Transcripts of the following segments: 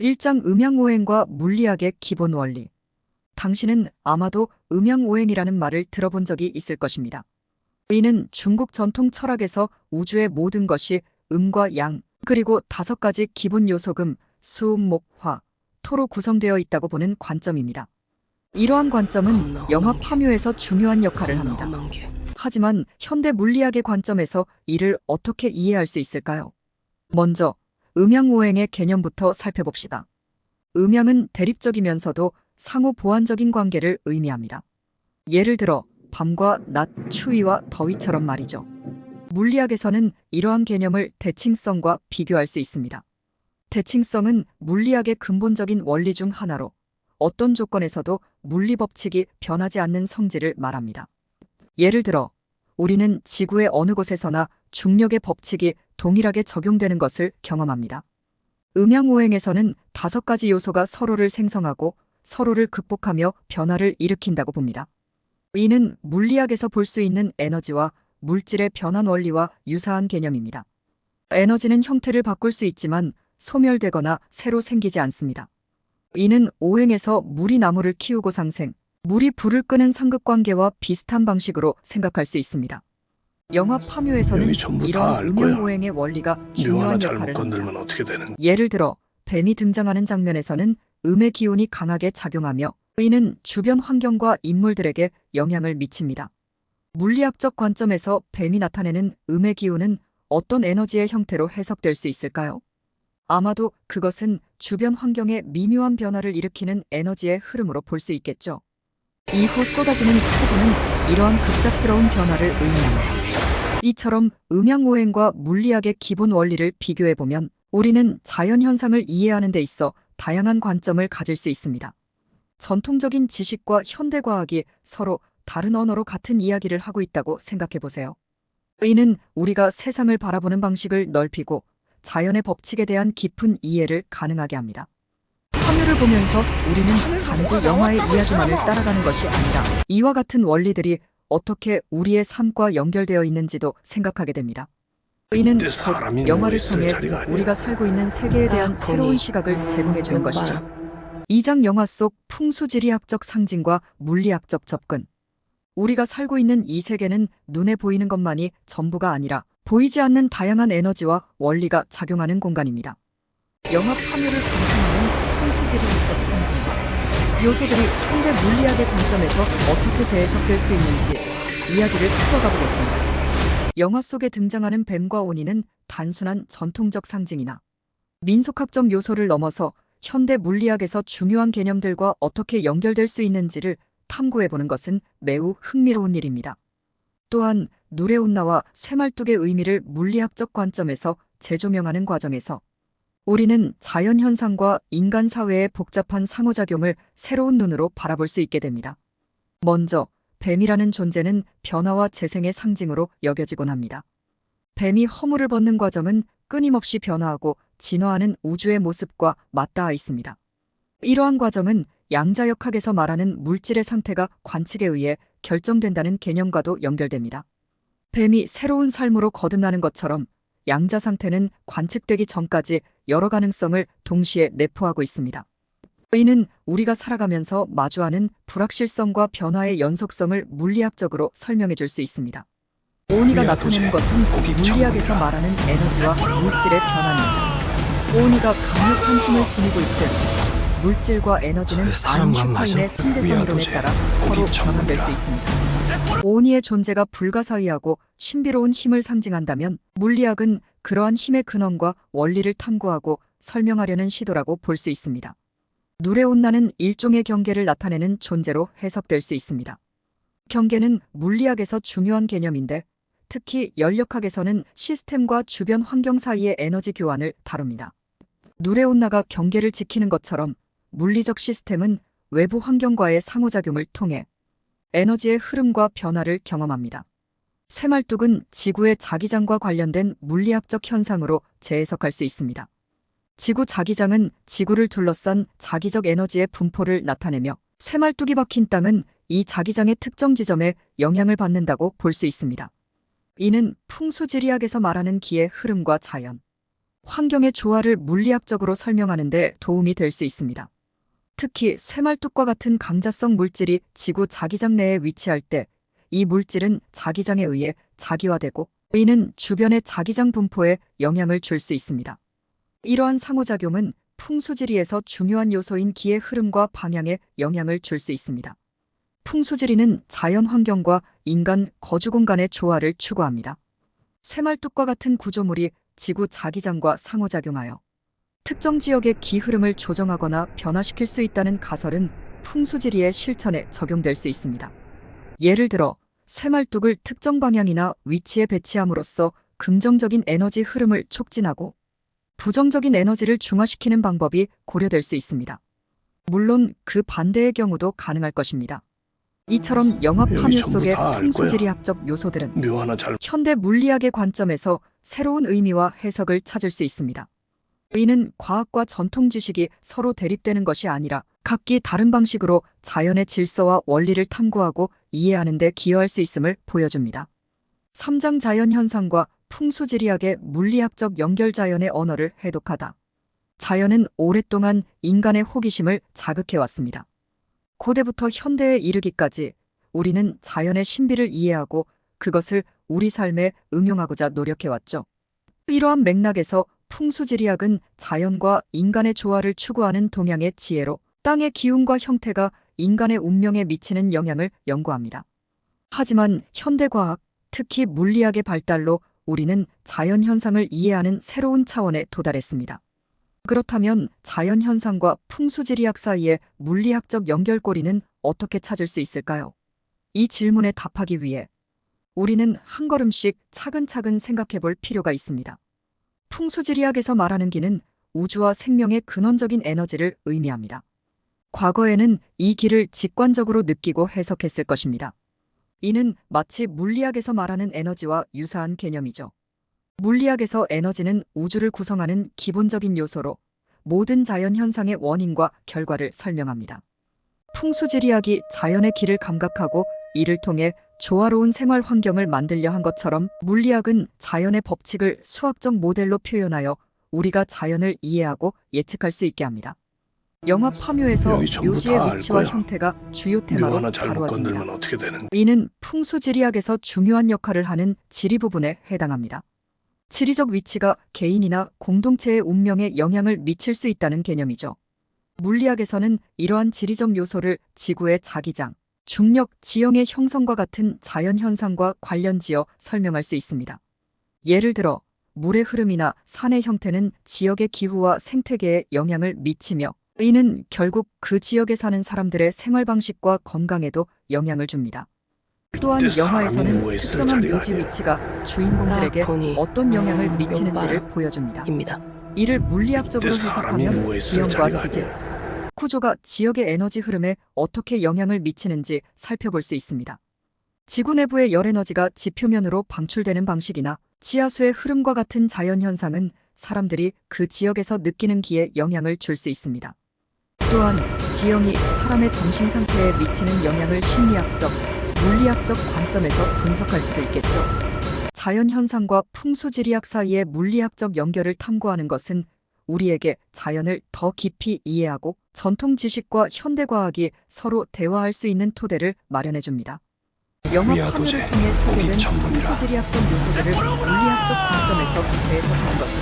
1장 음양오행과 물리학의 기본 원리. 당신은 아마도 음양오행이라는 말을 들어본 적이 있을 것입니다. 이는 중국 전통 철학에서 우주의 모든 것이 음과 양, 그리고 다섯 가지 기본 요소금, 수, 목, 화, 토로 구성되어 있다고 보는 관점입니다. 이러한 관점은 영화 파묘에서 중요한 역할을 합니다. 하지만 현대 물리학의 관점에서 이를 어떻게 이해할 수 있을까요? 먼저 음양오행의 개념부터 살펴봅시다. 음양은 대립적이면서도 상호 보완적인 관계를 의미합니다. 예를 들어 밤과 낮, 추위와 더위처럼 말이죠. 물리학에서는 이러한 개념을 대칭성과 비교할 수 있습니다. 대칭성은 물리학의 근본적인 원리 중 하나로 어떤 조건에서도 물리 법칙이 변하지 않는 성질을 말합니다. 예를 들어 우리는 지구의 어느 곳에서나 중력의 법칙이 동일하게 적용되는 것을 경험합니다. 음양오행에서는 다섯 가지 요소가 서로를 생성하고 서로를 극복하며 변화를 일으킨다고 봅니다. 이는 물리학에서 볼 수 있는 에너지와 물질의 변환 원리와 유사한 개념입니다. 에너지는 형태를 바꿀 수 있지만 소멸되거나 새로 생기지 않습니다. 이는 오행에서 물이 나무를 키우고 상생, 물이 불을 끄는 상극관계와 비슷한 방식으로 생각할 수 있습니다. 영화 파묘에서는 여기 전부 다 이런 알 거야. 음양오행의 원리가 묘 하나 중요한 잘못 역할을 합니다. 건들면 어떻게 되는? 예를 들어 뱀이 등장하는 장면에서는 음의 기운이 강하게 작용하며 이는 주변 환경과 인물들에게 영향을 미칩니다. 물리학적 관점에서 뱀이 나타내는 음의 기운은 어떤 에너지의 형태로 해석될 수 있을까요? 아마도 그것은 주변 환경의 미묘한 변화를 일으키는 에너지의 흐름으로 볼 수 있겠죠. 이후 쏟아지는 폭우는 이러한 급작스러운 변화를 의미합니다. 이처럼 음양오행과 물리학의 기본 원리를 비교해보면 우리는 자연 현상을 이해하는 데 있어 다양한 관점을 가질 수 있습니다. 전통적인 지식과 현대 과학이 서로 다른 언어로 같은 이야기를 하고 있다고 생각해 보세요. 이는 우리가 세상을 바라보는 방식을 넓히고 자연의 법칙에 대한 깊은 이해를 가능하게 합니다. 화면을 보면서 우리는 단지 영화의 이야기만을 따라가는 것이 아니라 이와 같은 원리들이 어떻게 우리의 삶과 연결되어 있는지도 생각하게 됩니다. 이는 이때 곧 영화를 통해. 우리가 살고 있는 세계에 대한 아, 새로운. 시각을 제공해 주는 이거 것이죠. 이 장 영화 속 풍수지리학적 상징과 물리학적 접근. 우리가 살고 있는 이 세계는 눈에 보이는 것만이 전부가 아니라 보이지 않는 다양한 에너지와 원리가 작용하는 공간입니다. 영화 파묘를 감상하는 풍수지리학적 상징과 요소들이 현대 물리학의 관점에서 어떻게 재해석될 수 있는지 이야기를 풀어가 보겠습니다. 영화 속에 등장하는 뱀과 오니는 단순한 전통적 상징이나 민속학적 요소를 넘어서 현대 물리학에서 중요한 개념들과 어떻게 연결될 수 있는지를 탐구해 보는 것은 매우 흥미로운 일입니다. 또한 누레온나와 쇠말뚝의 의미를 물리학적 관점에서 재조명하는 과정에서 우리는 자연 현상과 인간 사회의 복잡한 상호작용을 새로운 눈으로 바라볼 수 있게 됩니다. 먼저 뱀이라는 존재는 변화와 재생의 상징으로 여겨지곤 합니다. 뱀이 허물을 벗는 과정은 끊임없이 변화하고 진화하는 우주의 모습과 맞닿아 있습니다. 이러한 과정은 양자역학에서 말하는 물질의 상태가 관측에 의해 결정된다는 개념과도 연결됩니다. 뱀이 새로운 삶으로 거듭나는 것처럼 양자 상태는 관측되기 전까지 여러 가능성을 동시에 내포하고 있습니다. 이는 우리가 살아가면서 마주하는 불확실성과 변화의 연속성을 물리학적으로 설명해 줄 수 있습니다. 오니가 나타내는 것은 물리학에서. 말하는 에너지와 물질의 변화입니다. 오니가 강력한 힘을 지니고 있듯 물질과 에너지는 저의 사람과 아인슈타인의 맞아. 3대 우리 성이론에 따라 서로. 변환될 수 있습니다. 오니의 존재가 불가사의하고 신비로운 힘을 상징한다면 물리학은 그러한 힘의 근원과 원리를 탐구하고 설명하려는 시도라고 볼 수 있습니다. 누레온나는 일종의 경계를 나타내는 존재로 해석될 수 있습니다. 경계는 물리학에서 중요한 개념인데 특히 연력학에서는 시스템과 주변 환경 사이의 에너지 교환을 다룹니다. 누레온나가 경계를 지키는 것처럼 물리적 시스템은 외부 환경과의 상호작용을 통해 에너지의 흐름과 변화를 경험합니다. 쇠말뚝은 지구의 자기장과 관련된 물리학적 현상으로 재해석할 수 있습니다. 지구 자기장은 지구를 둘러싼 자기적 에너지의 분포를 나타내며 쇠말뚝이 박힌 땅은 이 자기장의 특정 지점에 영향을 받는다고 볼 수 있습니다. 이는 풍수지리학에서 말하는 기의 흐름과 자연, 환경의 조화를 물리학적으로 설명하는 데 도움이 될 수 있습니다. 특히 쇠말뚝과 같은 강자성 물질이 지구 자기장 내에 위치할 때 이 물질은 자기장에 의해 자기화되고 이는 주변의 자기장 분포에 영향을 줄 수 있습니다. 이러한 상호작용은 풍수지리에서 중요한 요소인 기의 흐름과 방향에 영향을 줄 수 있습니다. 풍수지리는 자연 환경과 인간 거주 공간의 조화를 추구합니다. 쇠말뚝과 같은 구조물이 지구 자기장과 상호작용하여 특정 지역의 기 흐름을 조정하거나 변화시킬 수 있다는 가설은 풍수지리의 실천에 적용될 수 있습니다. 예를 들어 쇠말뚝을 특정 방향이나 위치에 배치함으로써 긍정적인 에너지 흐름을 촉진하고 부정적인 에너지를 중화시키는 방법이 고려될 수 있습니다. 물론 그 반대의 경우도 가능할 것입니다. 이처럼 영화 여기 파묘 속의. 풍수지리학적 요소들은 잘 현대 물리학의 관점에서 새로운 의미와 해석을 찾을 수 있습니다. 이는 과학과 전통 지식이 서로 대립되는 것이 아니라 각기 다른 방식으로 자연의 질서와 원리를 탐구하고 이해하는 데 기여할 수 있음을 보여줍니다. 삼장 자연 현상과 풍수지리학의 물리학적 연결 자연의 언어를 해독하다. 자연은 오랫동안 인간의 호기심을 자극해 왔습니다. 고대부터 현대에 이르기까지 우리는 자연의 신비를 이해하고 그것을 우리 삶에 응용하고자 노력해왔죠. 이러한 맥락에서 풍수지리학은 자연과 인간의 조화를 추구하는 동양의 지혜로 땅의 기운과 형태가 인간의 운명에 미치는 영향을 연구합니다. 하지만 현대과학, 특히 물리학의 발달로 우리는 자연 현상을 이해하는 새로운 차원에 도달했습니다. 그렇다면 자연 현상과 풍수지리학 사이의 물리학적 연결고리는 어떻게 찾을 수 있을까요? 이 질문에 답하기 위해 우리는 한 걸음씩 차근차근 생각해 볼 필요가 있습니다. 풍수지리학에서 말하는 기는 우주와 생명의 근원적인 에너지를 의미합니다. 과거에는 이 기를 직관적으로 느끼고 해석했을 것입니다. 이는 마치 물리학에서 말하는 에너지와 유사한 개념이죠. 물리학에서 에너지는 우주를 구성하는 기본적인 요소로 모든 자연 현상의 원인과 결과를 설명합니다. 풍수지리학이 자연의 기를 감각하고 이를 통해 조화로운 생활 환경을 만들려 한 것처럼 물리학은 자연의 법칙을 수학적 모델로 표현하여 우리가 자연을 이해하고 예측할 수 있게 합니다. 영화 파묘에서 여기 전부 묘지의 위치와. 형태가 주요 묘 테마로 다루어집니다. 이는 풍수지리학에서 중요한 역할을 하는 지리 부분에 해당합니다. 지리적 위치가 개인이나 공동체의 운명에 영향을 미칠 수 있다는 개념이죠. 물리학에서는 이러한 지리적 요소를 지구의 자기장, 중력, 지형의 형성과 같은 자연 현상과 관련지어 설명할 수 있습니다. 예를 들어 물의 흐름이나 산의 형태는 지역의 기후와 생태계에 영향을 미치며 이는 결국 그 지역에 사는 사람들의 생활 방식과 건강에도 영향을 줍니다. 또한 사람이 영화에서는 누워있을 특정한 묘지. 위치가 주인공들에게 딱 보니 어떤 영향을 미치는지를 면발. 보여줍니다. 이를 물리학적으로 사람이 해석하면 지형과 자리가 지질. 구조가 지역의 에너지 흐름에 어떻게 영향을 미치는지 살펴볼 수 있습니다. 지구 내부의 열 에너지가 지표면으로 방출되는 방식이나 지하수의 흐름과 같은 자연 현상은 사람들이 그 지역에서 느끼는 기에 영향을 줄 수 있습니다. 또한 지형이 사람의 정신 상태에 미치는 영향을 심리학적, 물리학적 관점에서 분석할 수도 있겠죠. 자연 현상과 풍수지리학 사이의 물리학적 연결을 탐구하는 것은 우리에게 자연을 더 깊이 이해하고 전통 지식과 현대 과학이 서로 대화할 수 있는 토대를 마련해 줍니다. 영화 파묘를 통해 소개된. 풍수지리학적 요소들을 물리학적 관점에서 재해석하는 것은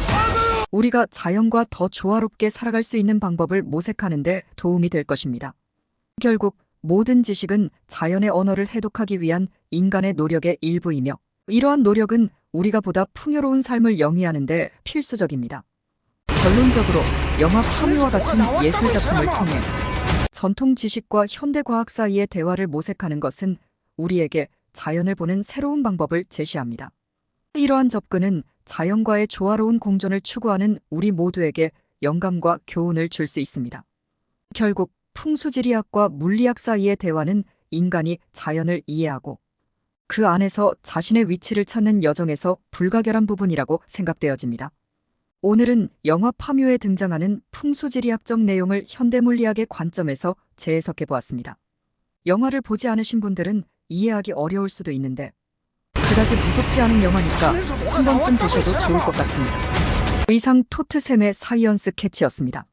우리가 자연과 더 조화롭게 살아갈 수 있는 방법을 모색하는 데 도움이 될 것입니다. 결국 모든 지식은 자연의 언어를 해독하기 위한 인간의 노력의 일부이며 이러한 노력은 우리가 보다 풍요로운 삶을 영위하는 데 필수적입니다. 결론적으로 영화 파묘와 같은 예술 작품을 통해 전통 지식과 현대 과학 사이의 대화를 모색하는 것은 우리에게 자연을 보는 새로운 방법을 제시합니다. 이러한 접근은 자연과의 조화로운 공존을 추구하는 우리 모두에게 영감과 교훈을 줄 수 있습니다. 결국 풍수지리학과 물리학 사이의 대화는 인간이 자연을 이해하고 그 안에서 자신의 위치를 찾는 여정에서 불가결한 부분이라고 생각되어집니다. 오늘은 영화 파묘에 등장하는 풍수지리학적 내용을 현대물리학의 관점에서 재해석해 보았습니다. 영화를 보지 않으신 분들은 이해하기 어려울 수도 있는데 그다지 무섭지 않은 영화니까 한 번쯤 보셔도 좋을 것 같습니다. 이상 토트샘의 사이언스 캐치였습니다.